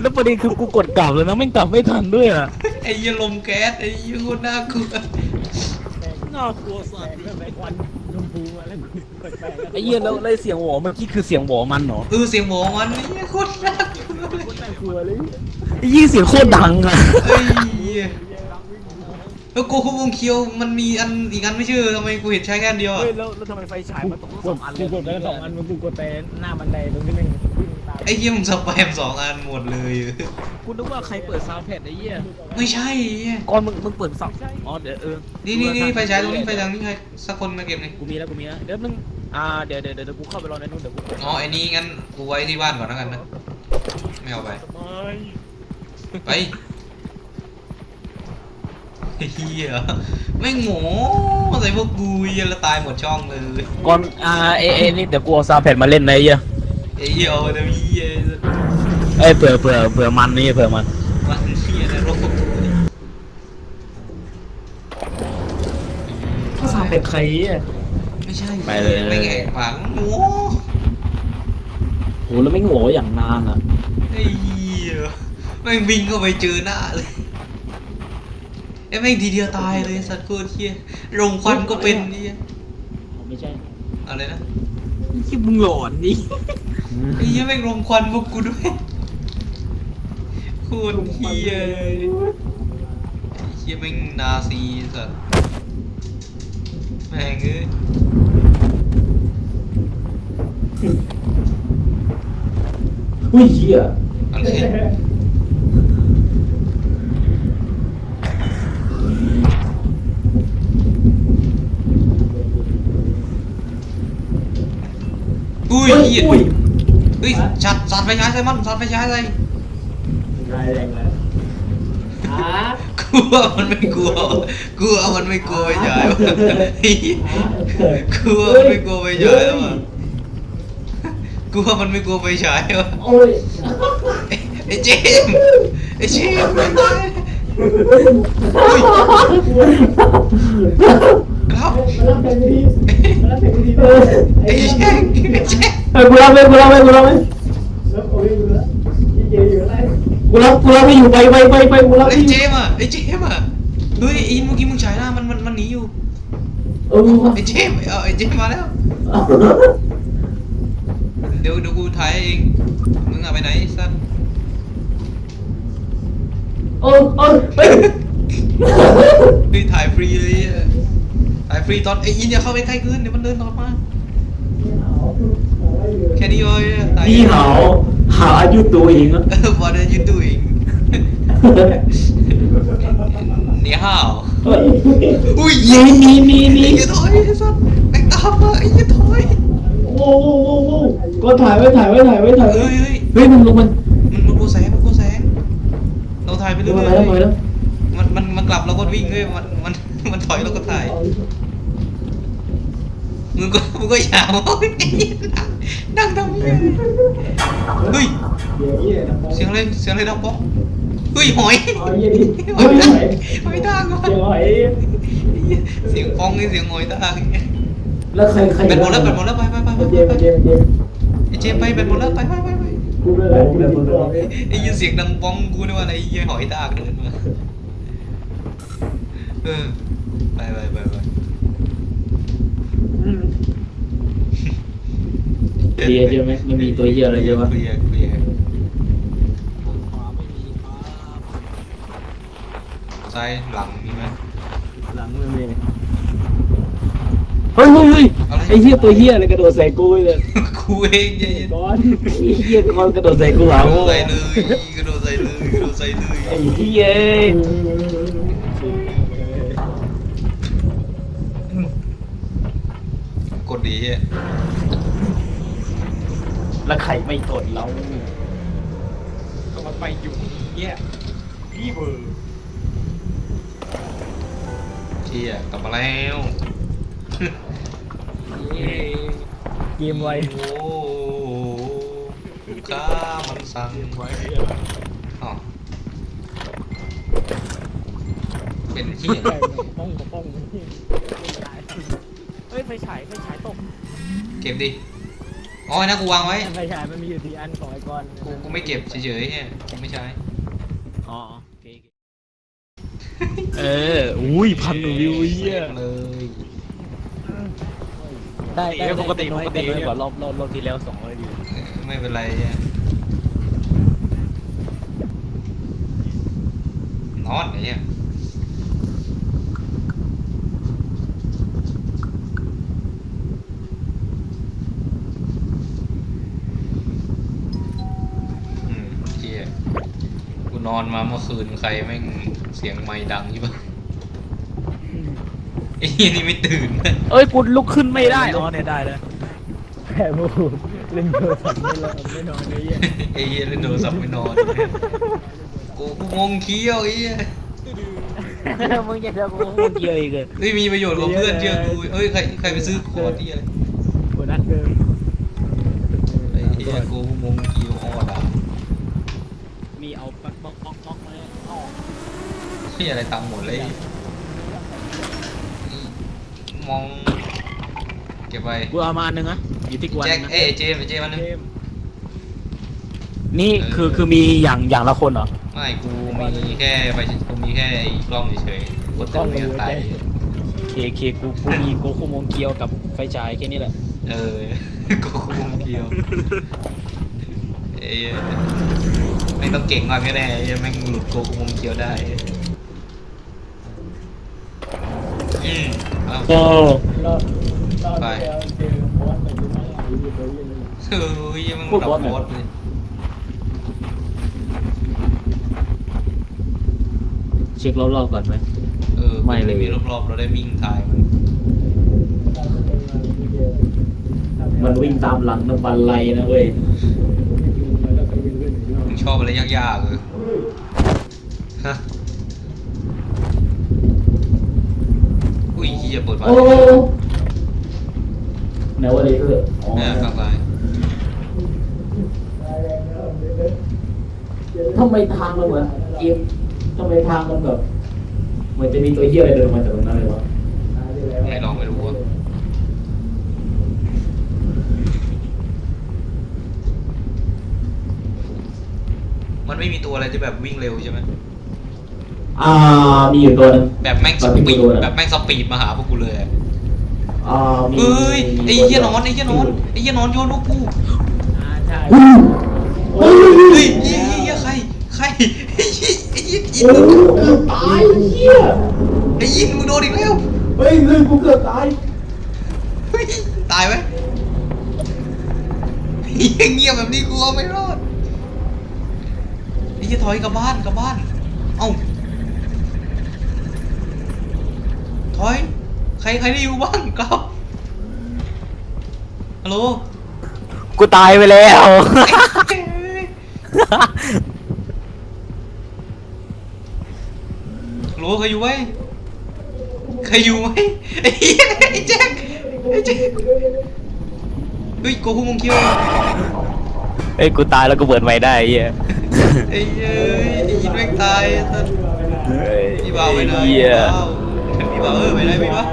แล้วประเด็นคือกูกดกลับเลยนะไม่งกลับไม่ทันด้วยอะไอ้เหี้ยลมแก๊สไอ้เหี้ยโคตรน่ากลัวน่ากลัวสัสแบบไอ้ควันชมพูมาแล้วแปลกๆไอ้เหี้ยแล้วแล้วเสียงหวอเมื่อกี้คือเสียงหวอมันเหรอเออเสียงหมอมันไอ้เหี้ยโคตรน่ากลัวเลยคนน่ากลัวเลยไอ้ยี่เสียงโคตรดังอะเฮ้ยแล้วโกคุวงเคียวมันมีอันอีกอันไม่ใช่เหรอทำไมกูเห็นใช้แค่อันเดียวอะ เฮ้ยแล้วแล้วทำไมไฟฉายมันตกกสอดงอันกูกดไปแล้วสองอันมันกูกดแต่หน้าบันไดตรงที่แม่งวิ่งตาม ไอ้เหี้ยมึงสแปมสองอันหมดเลยกูนึกว่าใครเปิดซาวด์แพดไอ้เหี้ยไม่ใช่ไอ้เหี้ยก่อนมึงมึงเปิดสับอ๋อเดี๋ยวเออนี่นี่นี่ไฟฉายตรงนี้ไฟฉายตรงนี้ใครสักคนมาเก็บหน่อยกูมีแล้วกูมีแล้วเดี๋ยวนึงอ่าเดี๋ยวเดี๋ยวเดี๋ยวกูเข้าไปรอในนู้นเดี๋ยวกูอ๋อไอ้นี่งั้นกูไว้ที่บ้านก่อนแล้วกันนะไม่เอาไปไปเฮียแม่งโง่ใส่พวกกูเหี้ยแล้วตายหมดช่องเลยก่อนอ่าเอเอนี่เดี๋ยวกูเอาซาวด์แพดมาเล่นนะไอ้เหี้ย ไอ้เหี้ยเอาแต่เหี้ยเอ้ยเผื่อเผื่อเผื่อมันนี่เผื่อมันมันเหี้ยนะโรคซาวด์แพดใครอะไม่ใช่ไปเลยไม่แหกปากโง่โหแล้วไม่งโง่อย่างนานอะไอ้เหี้ยแม่งวิ่งเข้าไปเจอหน้าเลยไอ้แม่งทีเดียวตายเลยสัตว์โคตรเหี้ยลงควันก็เป็นเหี้ยไม่ใช่อะไรนะที่มึงหลอนนี่ ไอ้เหี้ยแม่งลงควันพวกกูด้วยโคตรเหี้ยเลยไอ้เหี้ยแม่งนาซีสัตว์แม่งเอ้ยอุ้ยเหี้ยอะไรอุ้ยเหี้ย เฮ้ยจัดสัตว์ไฟฉายใส่มันสัตว์ไฟฉายใส่รายแรงเลยอะกลัวมันไม่กลัวกลัวมันไม่กลัวไฟฉายวะเฮ้ยกลัวมันไม่กลัวไฟฉายวะกลัวมันไม่กลัวไฟฉายวะโอ้ยไอ้ไอ้เจมส์ไอ้เจม ส์ไม่ตายอุ้ยครับมารับแทนดีมารับแทนดีไอ้เจมส์ไอ้เจมส์เฮ้ยกูรับเลยกูรับเลยกูรับเลยแล้วโอ้ยอยู่แล้วยี่เจอยู่ไรกูรับกูรับไม่อยู่ไปไปไปไปกูรับไอ้เจมอะไอ้เจมอะเฮ้ยไอ้เมื่อกี้มึงฉายหน้ามันมันมันหนีอยู่เออไอ้เจมเออไอ้เจมมาแล้วเดี๋ยวเดี๋ยวกูถ่ายเองมึงอะไปไหนสัสเออเออเฮ้ยเฮ้ยถ่ายฟรีเลยอะ ถ่ายฟรีตอนไอ้อินอย่าเข้าไปใกล้เกินเดี๋ยวมันเดินตามมาแค่นี้เลยอะถ่ายนี่เหาหาอายุตัวเองอะเออ what are you doing เนี่ยห้าวเฮ้ยอุ้ยนี่นี่นี่นี่ไอ้เหี้ยถอยไอ้สัสแม่งตามมาไอ้เหี้ยถอยโว้โว้โว้โว้ก็ถ่ายไว้ถ่ายไว้ถ่ายไว้ถ่ายเฮ้ไว้ยเฮ้ยเฮ้ยมันลงมันมันมันกลัวแสงมันกลัวแสงเราถ่ายไปเรื่เดี๋อวยมาแล้วมาแล้วๆมันมันมันกลับเราก็วิ่งด้วยมันมันมันถอยเราก็ถ่าย มึงก็มึงก็อย่ามองไอ้เหี้ยนั่งทำเหี้ยเฮ้ยเดี๋ยวยี่นะเสียงอะไรเสียงอะไรดังป๊อกเฮ้ยหอยเอายี่ดิหอยทากหอยทากว่ะเดี๋ยวหอยเสียงป้องนี่เสียงหอยทากแล้วใครใครแบตหมดแล้วแบตหมดแล้วไปไปไปไปเจมไปเจมเจมไอ้เจมไปแบตหมดแล้วไปไปไปไปกูเลยแหละกูเลยกูเลยไอ้ยินเสียงดังป้องกูนึกว่าไอ้เหี้ยหอยทากเดินมาเออไปไปไปไป เคลียร์ใช่ไหมไม่มีตัวเหี้ยอะไรใช่ปะเคลียร์เคลียร์ซ้ายหลังมีไหมหลังไม่มีเฮ้ยเฮ้ยเฮ้ยอะไรไอ้เหี้ยตัวเหี้ยอะไรกระโดดใส่กูเลยกูเองเย็นก้อนไอ้เหี้ยมันกระโดดใส่กูกเหรอระโดดใส่เลยกระโดดใส่เลยกระโดดใส่เลยไอ้เหี้ย กดดี เฮียแล้วใครไม่ตดเราก็มาไปอยู่เนี่ยพี่เบอร์เชี่ยกลับมาแล้วเกมไวโอ้ลูกค้ามันสั่งไว้อ๋อเป็นเฮีย ป้องป้อง เฮ้ยไฟฉายไฟฉายตกเก็บดิโออ๋อไอ้นะกูวางไว้ ไฟฉายมันมีอยู่สี่อันของไอ้กอนกูกูไม่เก็บเฉยๆเนี่ยกูไม่ใช้ อ๋อโอเคเออ อุ้ยพันวิวเยี่ย เลยได้ได้ปกติปกติกว่ารอบรอบรอบที่แล้วสองร้อยวิวเออไม่เป็นไรเนี่ยนอนไอ้เนี่ย อนมาเมื่อคืนใครแม่งเสียงไม้ดังใช่ปะไอ้เหี้ยนี่ไม่ตื่นนะเอ้ยกูลุกขึ้นไม่ได้อ๋อเนี่ยได้แล้วแค่พูดเล่นโทรศัพท์ไม่หลับไม่นอนเลยเยี่ยไอ้เหี้ยเล่นโทรศัพท์ไม่นอนกูกูงงเคี้ยวไอ้เหี้ยมึงจะจะกูมึงเกี่ยวอีกเลยเฮ้ยมีประโยชน์กว่าเพื่อนเชื่อกูเอ้ยใครใครไปซื้อคอร์สที่อะไร ที่อะไรตังค์หมดเลย มองเก็บไปกูเอามาอันหนึงนะอยู่ที่กวนแจ็คนะเอ้ยเจมส์ไอ้เจมส์มันนึง นี่คือคือมีอย่างอย่างละคนเหรอไม่กูมีแค่ไปกูมีแค่ไอ้กล้องเฉยๆกดตั้งไม่ตายเคเคกูกูมีโกคุโมงเกียวกับไฟฉายแค่นี้แหละเออกูงงเคี้ยวเอ้ยไม่ต้องเก่งมากก็ได้ไอ้เหี้ยแม่งหลุดโกกูงงเคี้ยวได้ อืมเอาโอ้ไปเฮ้ยมันดับบอสเลยเช็ครอบๆก่อนไหม เออไม่เลย มีรอบๆเราได้วิ่งทายมันมันวิ่งตามหลังน้ำบันไลนะเว้ยมึงชอบอะไรยากๆเลยฮะ อุ้ยเฮียเปิดมาโอ้ไหนว่าเลยเพื่ออ๋อนี่ยข้างซ้ายทำไมทางมันเหมือนเกมทำไมทางมันแบบเหมือนจะมีตัวเหี้ยอะไรเดินออกมาจากตรงนั้นเลยวะไม่ลองไม่รู้อะมันไม่มีตัวอะไรที่แบบวิ่งเร็วใช่ไหม อ่ามีอยู่ตัวหนึง แบบแม่งสปฏิปีดตัวนะแบบแม่งสปีดมาหาพวกกูเลยอะอ่ามีเฮ้ยมีไอ้เหี้ยนอนไอ้เหี้ยนอนไอ้เหี้ยนอนโยนพวกกูอ่าใช่เฮ้ยเฮ้ยเฮ้ยเหี้ยเหี้ยเหี้ยใครใครไอ้เหี้ยไอ้เหี้ยอินโอ้เกือบตายเหี้ยไอ้ยินมึงโดนอีกแล้วเฮ้ยเฮ้ยกูเกือบตายเฮ้ยตายไหมเหี้ยเงียบแบบนี้กูเอาไม่รอดไอ้เหี้ยถอยกลับบ้านกลับบ้านเอ้า ถอยใครใครได้อยู่บ้างกลับฮัลโหลกูตายไปแล้ว ฮัลโหลใครอยู่ไหมใครอยู่ไหมไอ้เหี้ยไอ้แจ็คไอ้แจ็คเฮ้ยโกคุมงเคียวเอ้ยกูตายแล้วกูเปิดใหม่ได้ไอ้เหี้ยไอ้เหี้ยไอ้ยินแม่งตายไอ้สัสเฮ้ยพี่บ่าวไปไหนเหี้ย พี่บ่าว พี่บ่าวเออไปไหนพี่บ่าว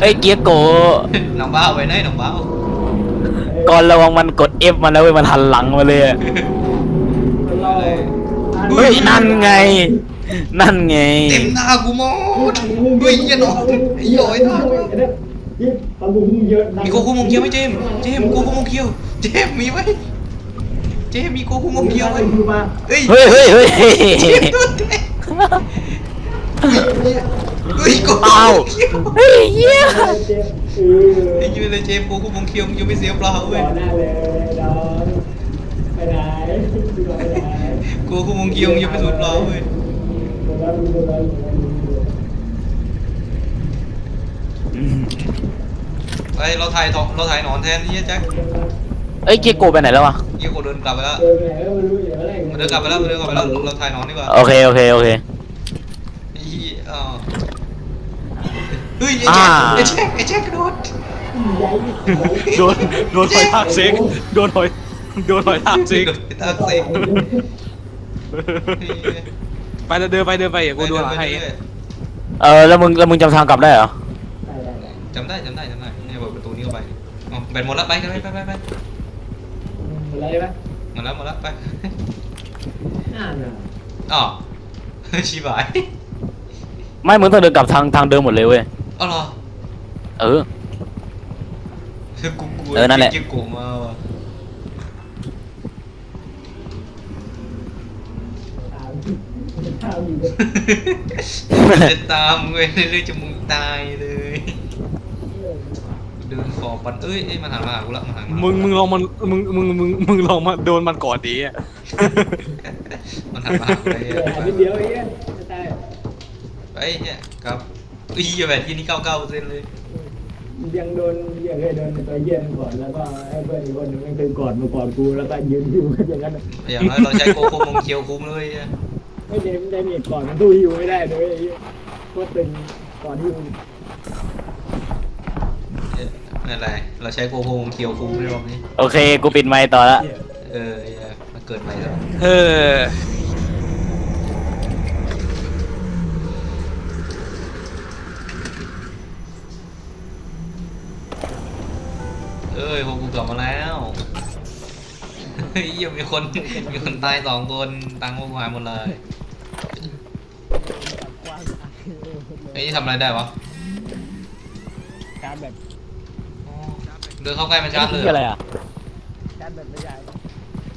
เอ้ยเกียร์โกน้องบ่าวไปไหนน้องบ่าวก่อนระวังมันกด F มันแล้วเว้ยมันหันหลังมาเลยอะเฮ้ยนั่นไง นั่นไง เต็มหน้ากูหมดเฮ้ยเหี้ยน้องไอ้หยอยท่ามีโกคุมงเคียวไหมเจมส์เจมส์โกคุมงเคียวเจมส์มีไหมเจมส์มีโกคุมงเคียวไหมเฮ้ยเฮ้ยเฮ้ยเฮ้ยเจมส์ตัวแดง เฮ้ยโกคุอ้าวมงเคียวเฮ้ยเหี้ยไอ้ยูเลยเจมส์โกคุมงเคียวมึงยังไม่เสียเปล่าเว้ยโกคุมงเคียวมึงยังไม่สูญเปล่าเว้ยไปเราถ่ายทองเราถ่ายหนอนแทนนี่แจ็คเอ้ยเกียร์โกไปไหนแล้ววะเยี่ยโกเดินกลับไปแล้วมันเดินกลับไปแล้วมันเดินกลับไปแล้วเราถ่ายหนอนดีกว่าโอเคโอเคโอเคไอ้เหี้ยอ่าเฮ้ยไอ้แจ็คไอ้แจ็คไอ้แจ็คกระโดดโดนโดนหอยทากเซ็กโดนหอยโดนหอยทากเซ็กโดนตากเสกไปเดินไปเดินไปอย่ากูดูหลังให้เออแล้วมึงแล้วมึงจำทางกลับได้เหรอจำได้จำได้จำได้เนี่ยเปิดประตูนี้เข้าไปอ๋อเอาแบตหมดแล้วไปกันไปไปไปไปอะไรปะหมดแล้วหมดแล้วไปน่าหนาอ๋อชิบหาย ไม่มึงต้องเดินกลับทางทางเดิมหมดเลยเว้ยอ๋อเหรอเออกูกลัวเออนั่นแหละจิโกะมาว่ะตามตามอยู่เลยจะตามเว้ยเรื่อยๆจะมึงตายเลยเดินขอบปันเอ้ยเอ้ยมันหันมาหากูละมันหันมามึงมึงลองมันมึงมึงมึงมึงลองมาโดนมันก่อนดีอะมันหันมาหากูเลยเดี๋ยวหานิดเดียวเองจะตาย ไปเนี่ยครับอุ้ยแบบที่นี่เก้าเก้าเปอร์เซ็นต์เลยยังโดนยังเคยโดนตัวเยี่ยนก่อนแล้วก็ให้เพื่อนอีกคนหนึงมันเคยกอดมาก่อนกูแล้วก็ยืนอยู่กันอย่างนั้นอย่างน้อยเราใช้โกโคมงเคียวคุ้มเลยอะไม่ได้ไม่ได้เมียก่อนมันตู้อยู่ไม่ได้เลยไอ้เหี้ยโคตรตึงก่อนที่มึงเอ๊ะนั่นแหละเราใช้โกโคมงเคียวคุ้มในรอบนี้โอเคกูปิดไมค์ต่อละเออไอ้เหี้ยมันเกิดใหม่แล้วเออ เฮ้ยยังมีคนมีคนตายสองคนตังค์พวกกูหายหมดเลยไอ้นี่ทำอะไรได้วะการแบบอ๋อเดินเข้าใกล้มันชาร์จเลยนี่อะไรอะการแบบไม่ใช่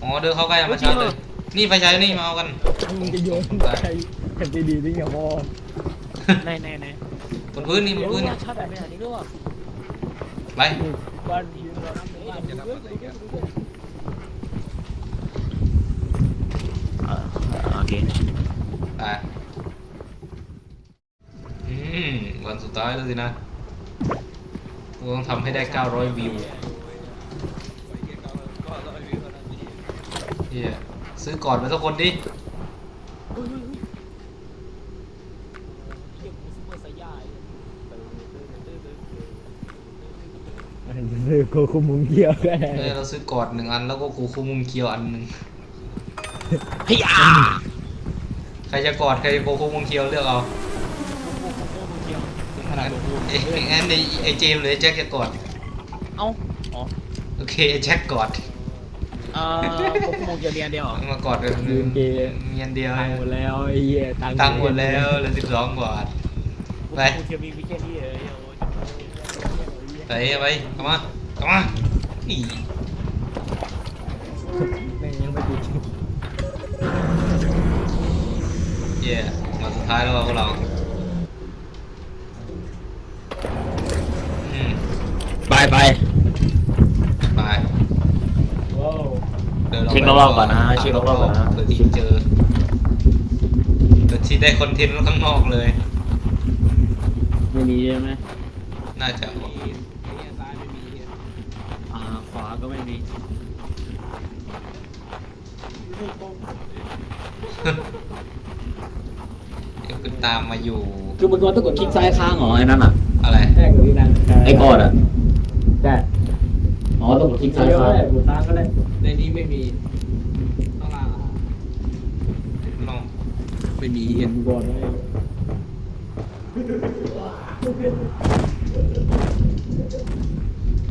อ๋อเดินเข้าใกล้มันชาร์จเลย นี่ไฟฉายนี่มาเอากัน มึงจะโยนใครกันดีๆที่อย่ามองไหนไหนไหนบนพื้นนี่บนพื้นนี่ชอบแบบนี้ด้วยไป บ้านยืนรอน้ำบ้านจะทำอะไรกัน โอเคไปอืมวันสุดท้ายแล้วสินะกูต้องทำให้ได้ 900 วิวเฮียซื้อก่อนมาสักคนดิโคคุมุงเกี่ยวกันเออเราซื้อกอดหนึ่งอันแล้วก็กูคูมุมเคียวอันหนึ่งเฮีย ใครจะกอดใครจะโกคูมุมเคียวเลือกเอาขนาดกูเอ้ยงั้นไอ้ไอ้เจมส์หรือไอ้แจ็คจะกอดเอ้าอ๋อโอเคไอ้แจ็คกอดเอ่อพวกมึงจะเรียนเดียวเหรอมากอดกันยืนเกย์เมียนเดียวตังค์หมดแล้วไอ้เหี้ยตังค์ตังค์หมดแล้วเหลือสิบสองบาทไปกูจะมีวิแค่นี้เลยไปไปเข้ามาเข้ามาอีแม่งยังไม่ติด เย่มาสุดท้ายแล้วว่ะพวกเราอืมไปไปไปว้าวเดินออกเช็คไปรอบๆก่อนนะเช็ครอบๆก่อนนะ เผื่อที่เจอเผื่อที่ได้คอนเทนต์ข้างนอกเลย ไม่มีใช่ไหมน่าจะอ่าขวาก็ไม่มีเดี๋ยวคุณ ตามมาอยู่ คือมึงก็ต้องกดคลิกซ้ายค้างเหรอไอ้นั่นอะอะไร แรกกับพี่นันไอ้กอดอะได้อ๋อต้องกดคลิกซ้ายก็ค้างได้กูตังก็ได้ในนี้ไม่มีต้องลาลอง ไม่มีเอ็นกูก่อนไว้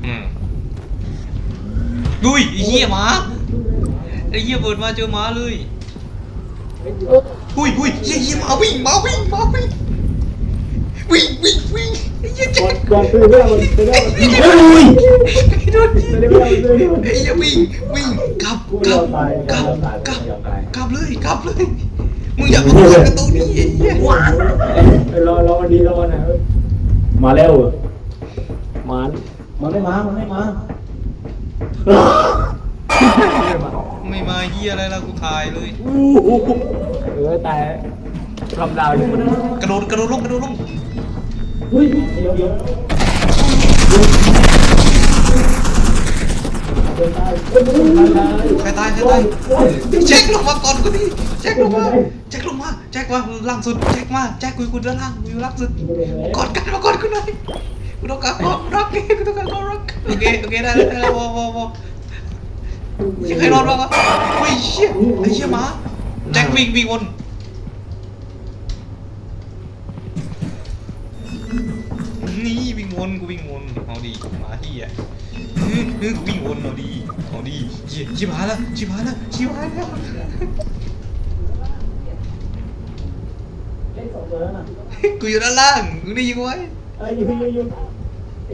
อืมดุยไอ้เหี้ยหมาไอ้เหี้ยเปิดมาเจอหมาเลย หุยหุยเหี้ยเหี้ยมาวิ่งมาวิ่งมาวิ่งวิ่งวิ่งวิ่งไอ้เหี้ยก่เจ๊อนก่อนซื้อเรื่องมันซื้อเรื่องมันไอ้โดนยิงไม่ได้ไม่ได้ซื้อเรื่องไอ้เหี้ยวิ่งวิ่งกลับกูกยลับมตายกลับยอมตายกลับยอมตายกลับเลยกลับเลยมึงอย่ามาเปิดประตูนี้ไอ้เหี้ยเอ้ยรอรอวันดีรอวันไหนเว้ยมาแล้วมันมันไม่มามันไม่มา ไม่มาเหี้ยอะไรแล้วกูถ่ายเลยเออตายคำดาวอยู่กระโดดกระโดดลงกระโดดลงเฮ้ยเดี๋ยวเดี๋ยวเดินตายเฮ้ยมันตายใครตายใครตายแจ็คลงมาก่อนกูดิแจ็คลงมาแจ็คลงมาแจ็คมาล่างสุดแจ็คมาแจ็คกูอยู่กูด้านล่างกูอยู่ล่างสุดกอดกันมากอดกูหน่อยกูต้องการความรักนี่กูต้องการความรักโอเคโอเคได้แล้วได้แล้วพอพอพอ ยังใครรอดบ้างวะเฮ้ยเชี่ยไอ้เชี่ยหมาแจ็ควิ่งวิ่งวนนี่วิ่งวนกูวิ่งวนเอาดีหมาที่อะฮ้ยเฮ้ยวิ่งวนเอาดีเอาดีเหี้ยชิบหายแล้วชิบหายแล้วชิบหายแล้วกูอยู่ด้านล่างมึงได้ยินไหมไอ้ยยุ่งยุ่งไอ้ เ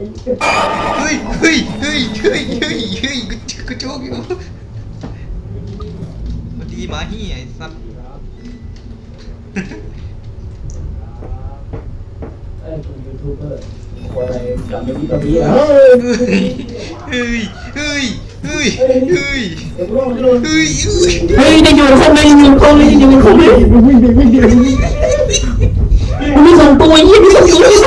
ฮ้ยเฮ้ยเฮ้ยเฮ้ยเฮ้ยเฮ้ยกูกูโจกอยู่สวัสดีหมาเหี้ยไอ้สัตว์ไอ้คุณยูทูบเบอร์อะไรจำไม่ด้ตอนนี้อะเฮ้ยเฮ้ยเฮ้ยเฮ้ยเฮ้ยเดี๋ยวลงลงเฮ้ยเฮ้ยเฮ้ยยังอยู่คงเลยยังอยู่คงเลยยังอยู่คงเลยวิ่งดิวิ่งดิวิ่งดิมันมีสองตัวยี่สองตัวมีสองตัวมาส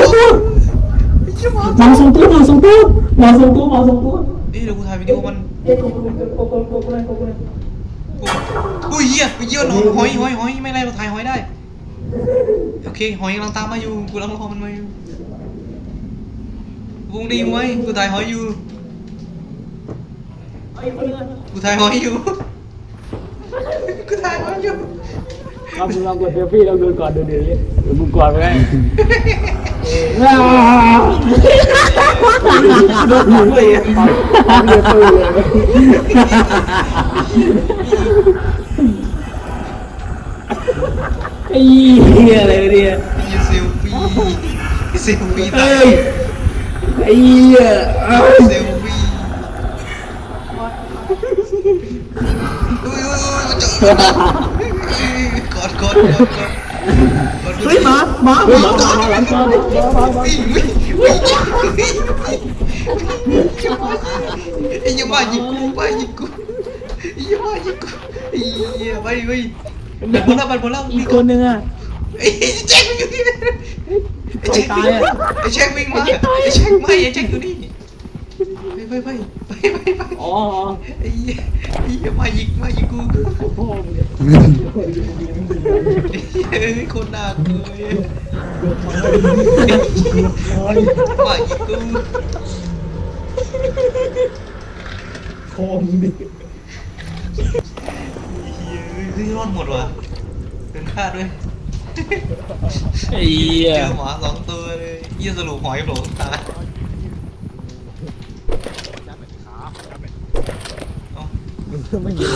อง ตัวหมอสองตัวหมอสองตัวนี่เดี๋ยวกูถ่ายวิดีโอมันเอ้ยโกโก้โกโก้โกโก้โกโก้กูอุ้ยเหี้ยไปเยี่ยนอนหอยหอยหอยไม่ไรเราถ่ายหอยได้โอเคหอยกำลังตามมาอยู่กูกำลังรอมันมาอยู่วงดีไหมกูถ่ายหอยอยู่กูถ่ายหอยอยู่กูถ่ายหอยอยู่ลองดูลองกดเซลฟี่ลองดูก่อนดูดิเดี๋ยวก่อนไว้ ไอ้เหี้ยอะไรเนี่ยไอ้เหี้ยเซลฟี่เซลฟี่ตาเอ้ยยไอ้เหี้ยเอ้ยเซลฟี่อุ้ยอุ้ยอุ้ยมาเจอกอดกอดกอดกอดเฮ้ยมามาหมาหมาหลังมาหมาหมาวิ่งวิ่งวิ่งไอ้ยี่มายิงกูมายิงกูไอ้ยี่มายิงกูไอ้เหี้ยไปไปบันบนแล้วบันบนแล้วอีกคนนึงอะไอ้แจ็คมันอยู่นี่ไอ้แจ็คตายอะไอ้แจ็ควิ่งมาไอ้แจ็คไม่ไอ้แจ็คอยู่นี่ไปไปไป ไปไปไปอ๋อไอ้เหี้ยไอ้เหี้ยมายิงมายิงกูพ่อมึงเนี่ยไอ้เหี้ยคนน่ากลัวเลยมายิงกูพ่อมึงดิเฮ้ยรอดหมดว่ะเกินคาดด้วยไอ้เหี้ยเจอหมาสองตัวเลยเยี่ยสรุปหอยโผล่ตายเอ้า ไม่ยิง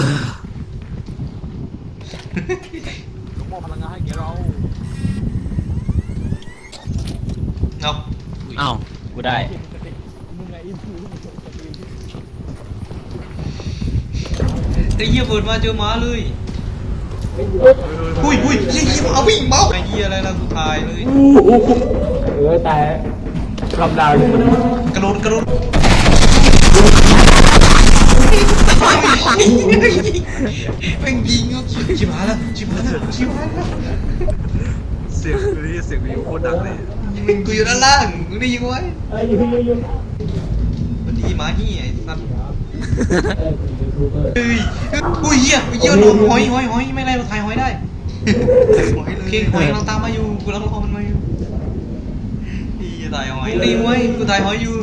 หลวงพ่อพลังงานให้แกเราเอ้าเอ้ากูได้ มึงไงอินฟูไอ้เหี้ยเปิดมาเจอหมาเลยหุ้ยหุ้ยเหี้ยเหี้ยหมาวิ่งเมาไอ้เหี้ยอะไรล่ะกูตายเลยเออตายรอบดาวเลยกระโดดกระโดด แม่งยิงอะชิบหายแล้วชิบหายแล้วชิบหายแล้วเสียงกูนี่เสียงกูอยู่โคตรดังเลยมึงกูอยู่ด้านล่างมึงได้ยินไหมไอ้ยุ่งยุ่งยุ่งสวัสดีหมาเหี้ยไอ้สัตว์เฮ้ยอุ้ยเหี้ยเหี้ยหนอนหอยหอยหอยไม่ไรเราถ่ายหอยได้โอเคหอยกำลังตามมาอยู่กูกำลังรอมันมาอยู่เหี้ยถ่ายหอยได้ยินไหมกูถ่ายหอยอยู่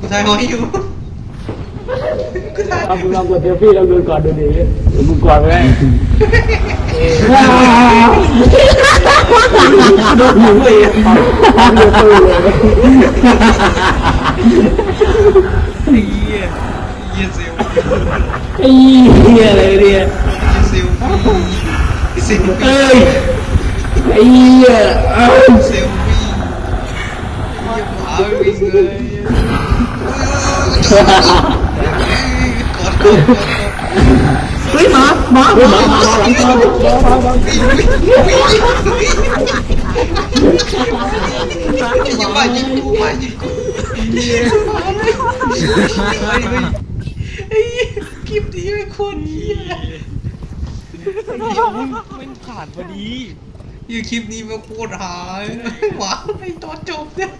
กูถ่ายหอยอยู่ กูถ่ายเราลองกดเซลฟี่เราดูก่อนดูดิมึงก่อนไปไงโดนหัวเลยไอ้เหี้ยเหี้ยเซลไอ้เหี้ยอะไรเนี่ยเหี้ยเซลล์เซลล์เอ้ยไอ้เหี้ยเอ้ยเซลฟี่เหี้ยหมาวิ่งเลย เฮ้ยหมาหมาหมาหมาหลังคอหมาหมาหมาวิ่งวิ่งวิ่งวิ่งอย่ามายิงกูมายิงกูเหี้ยมาเลยไปไปไอ้เหี้ยคลิปนี้เป็นคนเหี้ยมันผ่านพอดียี่คลิปนี้มันโคตรหายหวานไอตอนจบเนี่ย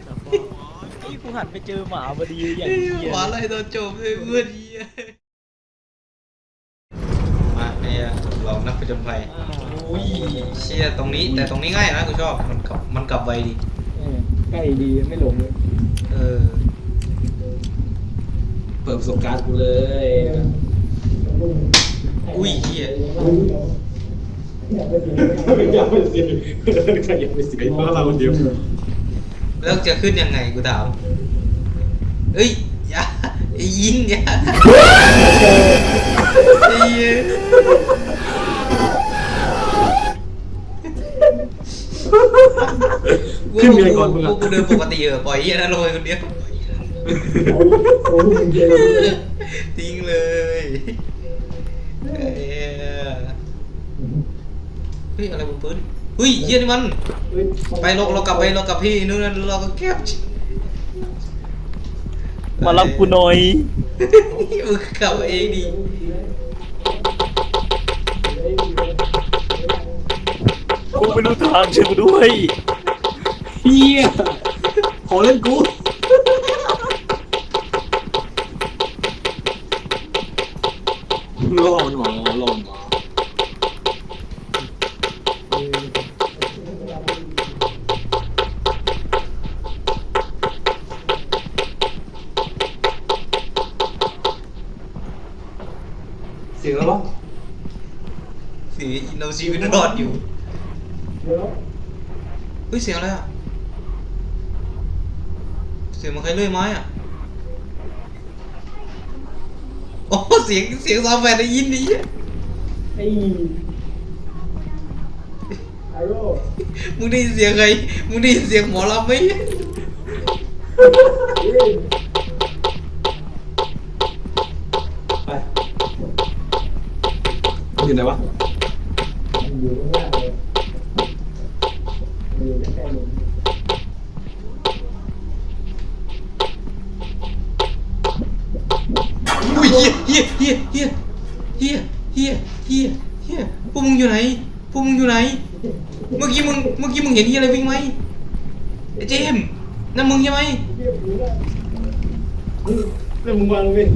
ที่กูหันไปเจอหมาพอดีอย่างเหี้ยหวานอะไรตอนจบเลยเพื่อนเหี้ยมาเนี่ยเรา นักผจญภัยอุ้ยเชี่ยตรงนี้ แต่ตรงนี้ง่ายนะกูชอบมันกลับมันกลับไวดีใกล้ดีไม่หลงเลยเออเปิดประสบการณ์กูเลย อุ้ยเฮียอย่าไปเสียอย่าไปเสียอย่าไปเสียเพราะเราเดียวแล้วจะขึ้นยังไงกูถามเอ้ยอย่าไอ้ยิงอย่าไอ้เหี้ย ขึ้นเมียก่อนมึงกูอะ กูเดินปกติเออปล่อยเหี้ยนั่นลงไปคนเดียวโอ้โหมึงเจอทิ้งเลยเอ้ยเฮ้ยอะไรบนปืนเฮ้ยเหี้ยนี่มัน ไปเราเรากลับไปเรากลับพี่นู่นนเราก็แคบมารับกูหน่อยมึงกลับเองดิ กูไม่รู้ทางช่วยกูด้วยเฮียขอเล่นกูรอหนอรอหนอเสียงแล้วปะสีเราชีวิตรอดอยู่ เฮ้ยเสียงอะไรอะ เสียงมันใครเลื่อยไม้อะโอ้เสียงเสียงซาวแฟนได้ยินดิไอ้ไอ้โร่มึงได้ยินเสียงใครมึงได้ยินเสียงหมอลำไหมไปมันอยู่ไหนวะอุ้ย เมื่อกี้มึงเห็นเฮียอะไรวิ่งไหมไอ้เจมส์นั่นมึงใช่ไหมเรื่องมึงวางเว้ย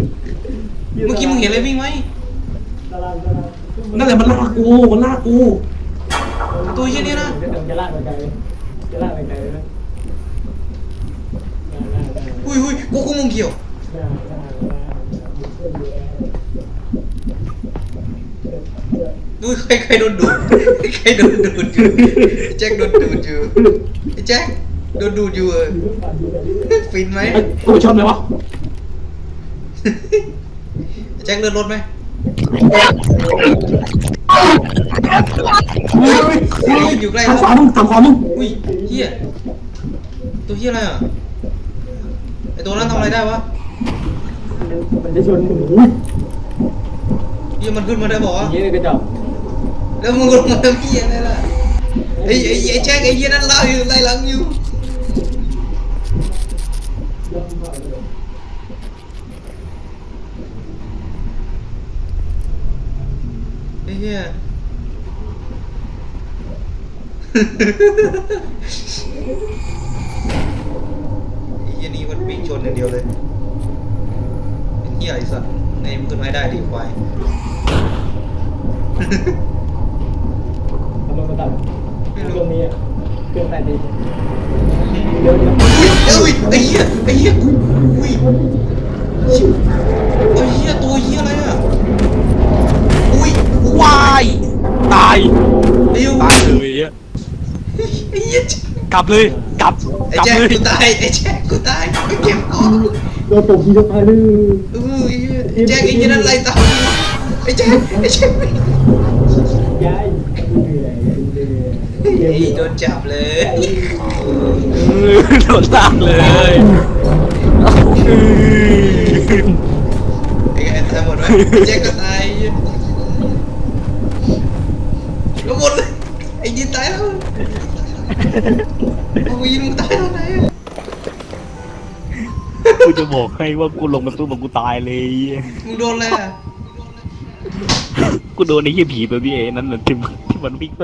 เมื่อกี้มึงเห็นอะไรวิ่งไหมนั่นแหละมันลากกูมันลากกู ตัวเฮียเนี่ยนะ จะลากไปไกลจะลากไปไกลไหมอุ้ยอุ้ยกูกูมึงเกี่ยว อุ้ยใครใครโดนดูดใครโดนดูดอยู่ไอ้แจ็คโดนดูดอยู่ไอ้แจ็คโดนดูดอยู่เออฟินไหมไอ้กูไปชนไหมวะไอ้แจ็คเลื่อนรถไหมเฮ้ยเฮ้ยเฮ้ยอยู่ใกล้ทางขวามึงทางขวามึงอุ้ยเฮียตัวเฮียอะไรอะไอตัวนั้นทำอะไรได้วะมันจะชนมึงอุ้ยเฮียมันขึ้นมาได้บอกว่า เยี่ยกระจอก แล้วมึงลงมาทำเฮียอะไรล่ะไอ้ไอ้ไอ้แจ็คไอ้เฮียนั่นไล่อยู่ไล่หลังอยู่ไอ้เฮียไอ้เฮียนี่มันวิ่งชนอย่างเดียวเลยไอ้เฮียไอ้สัตว์ในมันขึ้นไม่ได้ดิควาย ตัดไม่รู้ตรงนี้อะเครื่องแปดดีอุ้ยเอ้ยไอ้เหี้ยไอ้เหี้ยอุ้ยอุ้ยไอ้เหี้ยตัวเหี้ยอะไรอะอุ้ยวายตายไอ้ยตายเลยอะไอ้เหี้ยกลับเลยกลับไอ้กลับแจ็คเลยกูตายไอ้แจ็คกูตายไปเก็บของโดนตบทีเดียวตายเลยอู้ยไอ้แจ็คไอ้เหี้ยนั่นไล่ตามไอ้แจ็คไอ้แจ็ค ย้าย ไอ้โดนจับเลยโดนลากเลยไอ้ไอ้ตายหมดไหมไอ้แจ็คก็ตายแล้วหมดเลยไอ้ยินตายแล้วโอ้ยมึงตายแล้วไหนกูจะบอกให้ว่ากูลงมาตู้บอกกูตายเลยมึงโดนอะไรอะกูโดนไอ้เหี้ยผีตัวนี้เองนั่นน่ะที่มันที่มันวิ่งไป